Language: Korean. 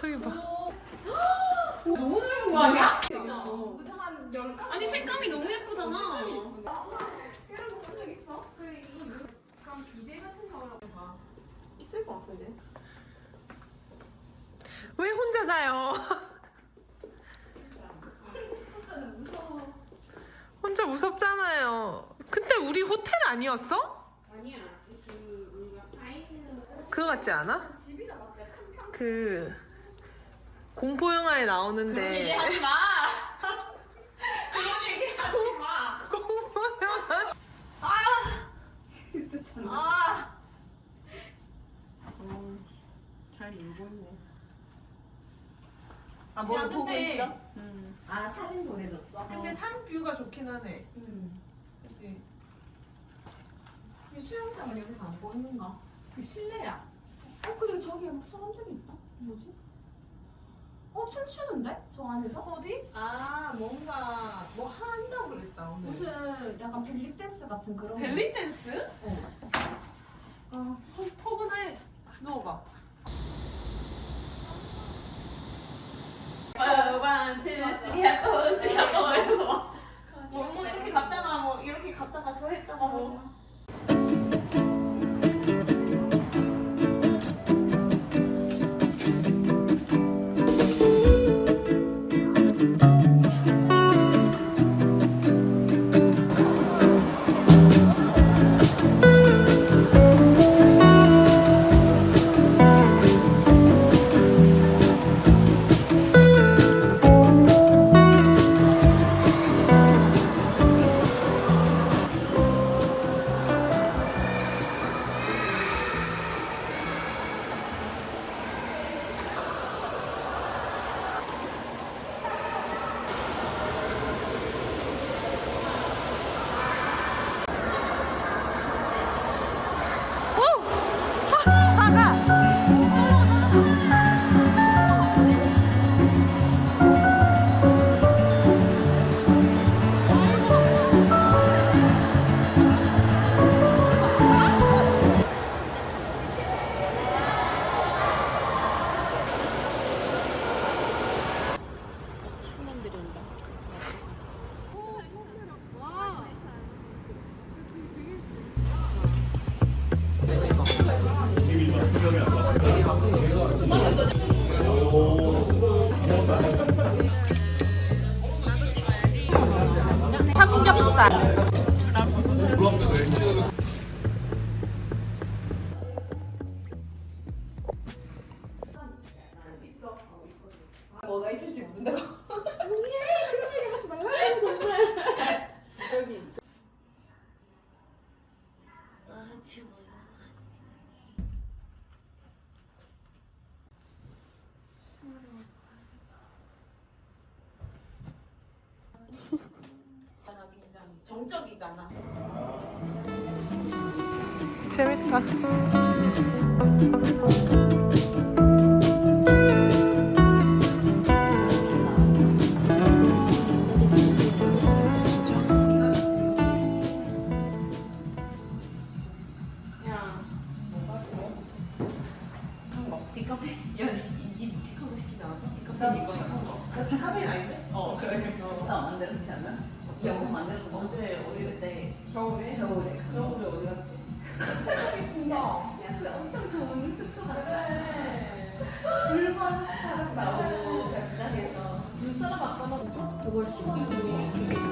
저기 봐. 너무 넓은 거 아니야? 아니 색감이 너무 예쁘잖아. 있을 것 같은데. 왜 혼자 자요? 혼자 무섭잖아요. 근데 우리 호텔 아니었어? 아니야. 그 우리가 사이즈는 그거 같지 않아? 그 공포 영화에 나오는데 하지 마. 그런 얘기 하지 마. 공포 영화 아. 잘 놀고 있네. 아, 뭘 보고 있어? 아 사진 보내줬어. 근데 산 뷰가 좋긴 하네. 음. 그치? 이 수영장을 여기서 안 보이는가? 그 실내야. 어 근데 저기에 막 사람들이 있다. 뭐지? 어 춤추는데? 저 안에서? 어디? 아 뭔가 뭐 한다고 그랬다 오늘. 무슨 약간 벨리 댄스 같은 그런. 거. 벨리 댄스? 어. 아, 포- 포근해. 누워봐. one, two, three, four, three, four. 뭐, 뭐 이렇게 갔다가 뭐 이렇게 갔다가 저 했다가 뭐. 뭐 정적이잖아. 재밌다. 야. 뭐 디카페? 야, 이, 이 디카페 시키지 않았어? 디카페 이거 시킨 거. 카메라 아닌데? 어, 그래. 진짜 만들지 않아? 만드는 거 언제 어디 그때? 겨울에? 겨울에. 겨울에 어디 갔지? 세상에 야 근데 엄청 좋은 숙소 같아. 불만 사람 나오고. 백장에서 눈사람 아까 막 그걸 10원으로